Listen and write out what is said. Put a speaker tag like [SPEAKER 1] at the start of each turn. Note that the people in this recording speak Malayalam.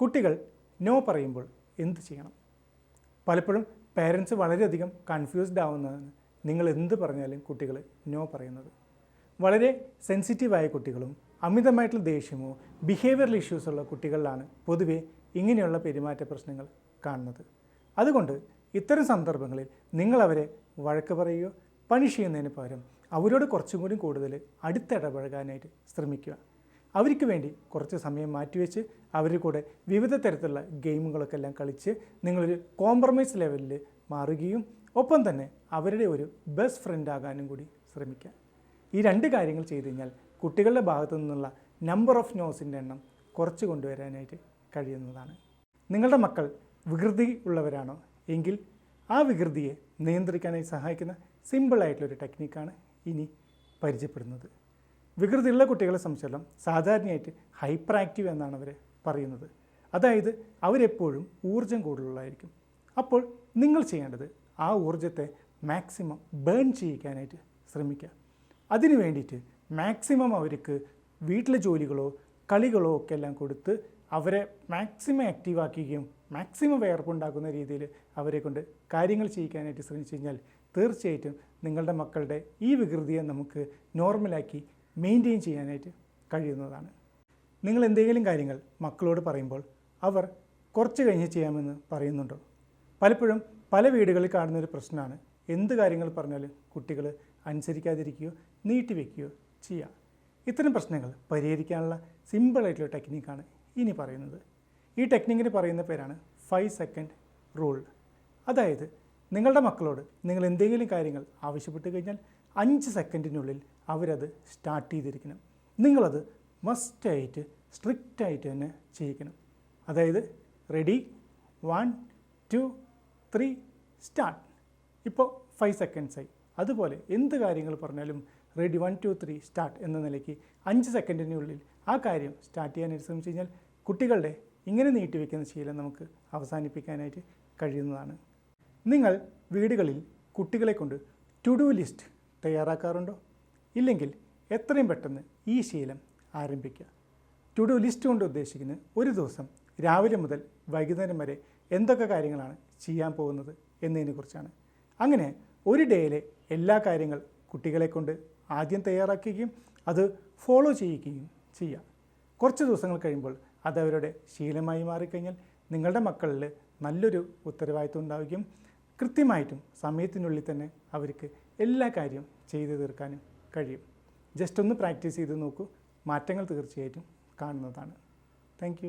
[SPEAKER 1] കുട്ടികൾ നോ പറയുമ്പോൾ എന്ത് ചെയ്യണം? പലപ്പോഴും പേരൻസ് വളരെയധികം കൺഫ്യൂസ്ഡ് ആവുന്നതാണ് നിങ്ങൾ എന്ത് പറഞ്ഞാലും കുട്ടികൾ നോ പറയുന്നത്. വളരെ സെൻസിറ്റീവായ കുട്ടികളും അമിതമായിട്ടുള്ള ദേഷ്യമോ ബിഹേവിയറൽ ഇഷ്യൂസ് ഉള്ള കുട്ടികളിലാണ് പൊതുവേ ഇങ്ങനെയുള്ള പെരുമാറ്റ പ്രശ്നങ്ങൾ കാണുന്നത്. അതുകൊണ്ട് ഇത്തരം സന്ദർഭങ്ങളിൽ നിങ്ങളവരെ വഴക്ക് പറയുകയോ പണിഷ് ചെയ്യുന്നതിന് പകരം അവരോട് കുറച്ചും കൂടി കൂടുതൽ അടുത്തിടപഴകാനായിട്ട് ശ്രമിക്കുക. അവർക്ക് വേണ്ടി കുറച്ച് സമയം മാറ്റിവെച്ച് അവരുടെ കൂടെ വിവിധ തരത്തിലുള്ള ഗെയിമുകളൊക്കെ എല്ലാം കളിച്ച് നിങ്ങളൊരു കോംപ്രമൈസ് ലെവലിൽ മാറുകയും ഒപ്പം തന്നെ അവരുടെ ഒരു ബെസ്റ്റ് ഫ്രണ്ട് ആകാനും കൂടി ശ്രമിക്കുക ഈ രണ്ട് കാര്യങ്ങൾ ചെയ്തു കഴിഞ്ഞാൽ കുട്ടികളുടെ ഭാഗത്തു നിന്നുള്ള നമ്പർ ഓഫ് നോസിന്റെ എണ്ണം കുറച്ച് കൊണ്ടുവരാനായിട്ട് കഴിയുന്നതാണ്. നിങ്ങളുടെ മക്കൾ വികൃതി ഉള്ളവരാണോ? എങ്കിൽ ആ വികൃതിയെ നിയന്ത്രിക്കാനായി സഹായിക്കുന്ന സിമ്പിളായിട്ടുള്ളൊരു ടെക്നിക്കാണ് ഇനി പരിചയപ്പെടുന്നത്. വികൃതിയുള്ള കുട്ടികളെ സംബന്ധിച്ചിടത്തോളം സാധാരണയായിട്ട് ഹൈപ്പർ ആക്റ്റീവ് എന്നാണ് അവർ പറയുന്നത്. അതായത് അവരെപ്പോഴും ഊർജം കൂടുതലുള്ളതായിരിക്കും. അപ്പോൾ നിങ്ങൾ ചെയ്യേണ്ടത് ആ ഊർജത്തെ മാക്സിമം ബേൺ ചെയ്യിക്കാനായിട്ട് ശ്രമിക്കുക. അതിനു വേണ്ടിയിട്ട് മാക്സിമം അവർക്ക് വീട്ടിലെ ജോലികളോ കളികളോ ഒക്കെ എല്ലാം കൊടുത്ത് അവരെ മാക്സിമം ആക്റ്റീവ് ആക്കുകയും മാക്സിമം വേർപ്പുണ്ടാക്കുന്ന രീതിയിൽ അവരെ കൊണ്ട് കാര്യങ്ങൾ ചെയ്യിക്കാനായിട്ട് ശ്രമിച്ചു കഴിഞ്ഞാൽ തീർച്ചയായിട്ടും നിങ്ങളുടെ മക്കളുടെ ഈ വികൃതിയെ നമുക്ക് നോർമലാക്കി മെയിന്റെയിൻ ചെയ്യാനായിട്ട് കഴിയുന്നതാണ്. നിങ്ങൾ എന്തെങ്കിലും കാര്യങ്ങൾ മക്കളോട് പറയുമ്പോൾ അവർ കുറച്ച് കഴിഞ്ഞ് ചെയ്യാമെന്ന് പറയുന്നുണ്ടോ? പലപ്പോഴും പല വീടുകളിൽ കാണുന്ന ഒരു പ്രശ്നമാണ്. എന്ത് കാര്യങ്ങൾ പറഞ്ഞാലും കുട്ടികൾ അനുസരിക്കാതിരിക്കുകയോ നീട്ടിവെക്കുകയോ ചെയ്യുക ഇത്തരം പ്രശ്നങ്ങൾ പരിഹരിക്കാനുള്ള സിമ്പിളായിട്ടുള്ള ടെക്നിക്കാണ് ഇനി പറയുന്നത്. ഈ ടെക്നിക്കിന് പറയുന്ന പേരാണ് ഫൈവ് സെക്കൻഡ് റൂൾ അതായത് നിങ്ങളുടെ മക്കളോട് നിങ്ങൾ എന്തെങ്കിലും കാര്യങ്ങൾ ആവശ്യപ്പെട്ട് കഴിഞ്ഞാൽ അഞ്ച് സെക്കൻഡിനുള്ളിൽ അവരത് സ്റ്റാർട്ട് ചെയ്തിരിക്കണം. നിങ്ങളത് മസ്റ്റായിട്ട് സ്ട്രിക്റ്റായിട്ട് തന്നെ ചെയ്യിക്കണം. അതായത് ready one two three start. ഇപ്പോൾ ഫൈവ് സെക്കൻഡ്സായി. അതുപോലെ എന്ത് കാര്യങ്ങൾ പറഞ്ഞാലും ready one two three start എന്ന നിലയ്ക്ക് അഞ്ച് സെക്കൻഡിനുള്ളിൽ ആ കാര്യം സ്റ്റാർട്ട് ചെയ്യാനായിട്ട് ശ്രമിച്ചു കഴിഞ്ഞാൽ കുട്ടികളുടെ ഇങ്ങനെ നീട്ടിവെക്കുന്ന ശീലം നമുക്ക് അവസാനിപ്പിക്കാനായിട്ട് കഴിയുന്നതാണ്. നിങ്ങൾ വീടുകളിൽ കുട്ടികളെ കൊണ്ട് ടു ഡു ലിസ്റ്റ് തയ്യാറാക്കാറുണ്ടോ? ഇല്ലെങ്കിൽ എത്രയും പെട്ടെന്ന് ഈ ശീലം ആരംഭിക്കുക. ടു ഡു ലിസ്റ്റ് കൊണ്ട് ഉദ്ദേശിക്കുന്നത് ഒരു ദിവസം രാവിലെ മുതൽ വൈകുന്നേരം വരെ എന്തൊക്കെ കാര്യങ്ങളാണ് ചെയ്യാൻ പോകുന്നത് എന്നതിനെക്കുറിച്ചാണ്. അങ്ങനെ ഒരു ഡേയിലെ എല്ലാ കാര്യങ്ങൾ കുട്ടികളെ കൊണ്ട് ആദ്യം തയ്യാറാക്കുകയും അത് ഫോളോ ചെയ്യിക്കുകയും ചെയ്യാം. കുറച്ച് ദിവസങ്ങൾ കഴിയുമ്പോൾ അത് അവരുടെ ശീലമായി മാറിക്കഴിഞ്ഞാൽ നിങ്ങളുടെ മക്കളിൽ നല്ലൊരു ഉത്തരവാദിത്വം ഉണ്ടാവുകയും കൃത്യമായിട്ടും സമയത്തിനുള്ളിൽ തന്നെ അവർക്ക് എല്ലാ കാര്യവും ചെയ്തു തീർക്കാനും കഴിയും. ജസ്റ്റ് ഒന്ന് പ്രാക്ടീസ് ചെയ്ത് നോക്കൂ. മാറ്റങ്ങൾ തീർച്ചയായിട്ടും കാണുന്നതാണ്. താങ്ക്